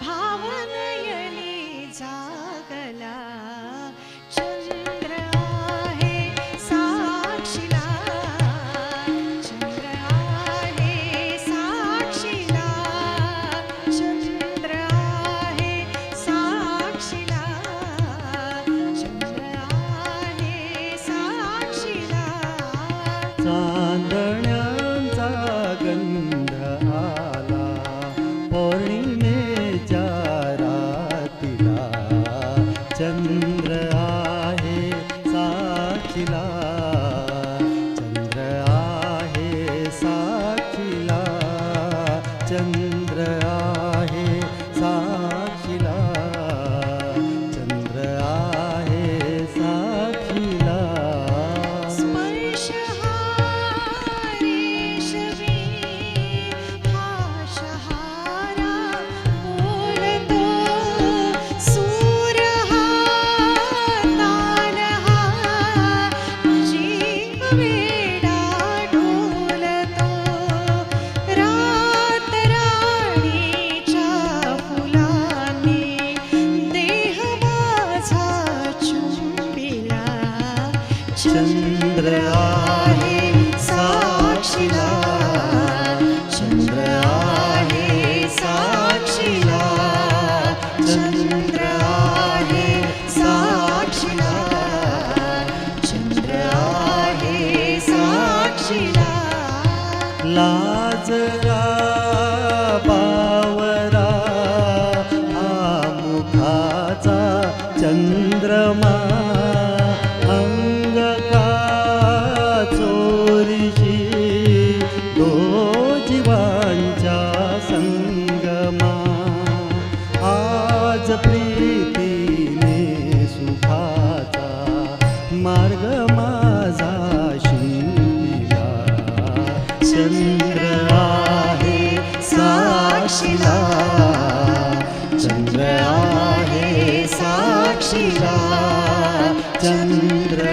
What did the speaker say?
Bye. चंद्र आहे साक्षीला. चंद्र आहे साक्षीला. चंद्र आहे साक्षीला. चंद्र आहे साक्षीला. लाजरा पावरा हा मुखाचा चंद्रमा. संगमा। आज प्रीतीने सुखाचा मार्ग माझा शिला चंद्र आहे साक्षीला। चंद्र आहे साक्षीला। चंद्र